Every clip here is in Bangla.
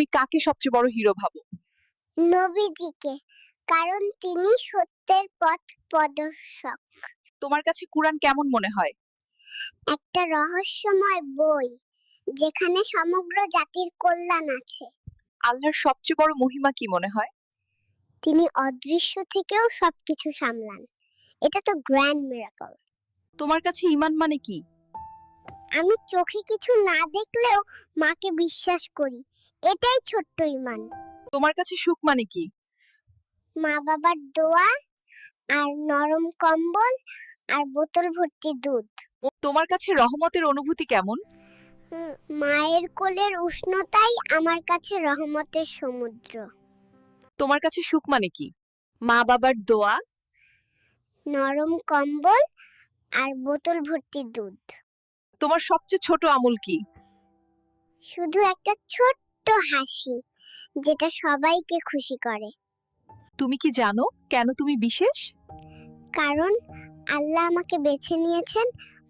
তুমি কাকে সবচেয়ে বড় হিরো ভাবো? নবীজিকে কারণ তিনি সত্যের পথ প্রদর্শক। তোমার কাছে কুরআন কেমন মনে হয়? একটা রহস্যময় বই যেখানে সমগ্র জাতির কল্যাণ আছে। আল্লাহর সবচেয়ে বড় মহিমা কি মনে হয়? তিনি অদৃশ্য থেকেও সবকিছু সামলান। এটা তো গ্র্যান্ড মিরাকল তোমার কাছে ঈমান মানে কি? আমি চোখে কিছু না দেখলেও মাকে বিশ্বাস করি। এটাই ছোট্ট ইমান। তোমার কাছে সুখ মানে কি? মা বাবার দোয়া আর নরম কম্বল আর বোতল ভর্তি দুধ। তোমার কাছে রহমতের অনুভূতি কেমন? মায়ের কোলের উষ্ণতাই আমার কাছে রহমতের সমুদ্র। তোমার কাছে সুখ মানে কি? মা বাবার দোয়া? নরম কম্বল আর বোতল ভর্তি দুধ। তোমার সবচেয়ে ছোট আমল কি? শুধু একটা ছোট্ট হাসি যেটা সবাইকে খুশি করে। তুমি কি জানো কেন তুমি বিশেষ? কারণ আল্লাহ আমাকে বেছে নিয়েছেন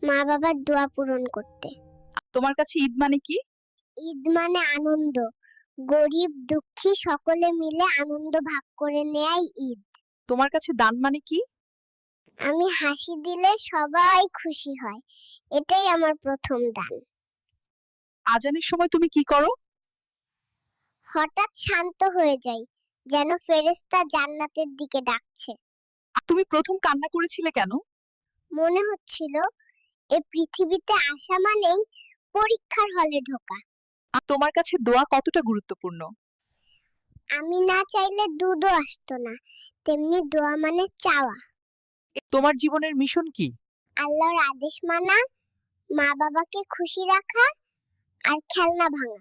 মা বাবার দোয়া পূরণ করতে। তোমার কাছে ঈদ মানে কি? ঈদ মানে আনন্দ। গরিব দুঃখী সকলে মিলে আনন্দ ভাগ করে নেয়াই ঈদ। তোমার কাছে দান মানে কি? আমি হাসি দিলে সবাই খুশি হয়। এটাই আমার প্রথম দান। আজানের সময় তুমি কি করো? হঠাৎ শান্ত হয়ে যাই যেন ফেরেশতা জান্নাতের দিকে ডাকছে। তুমি প্রথম কান্না করেছিলে কেন? মনে হচ্ছিল এ পৃথিবীতে আসা মানেই পরীক্ষার হলে ঢোকা। তোমার কাছে দোয়া কতটা গুরুত্বপূর্ণ? আমি না চাইলে দুধও আসতো না তেমনি দোয়া মানে চাওয়া। তোমার জীবনের মিশন কি? আল্লাহর আদেশ মানা মা বাবাকে খুশি রাখা আর খেলনা ভাঙা।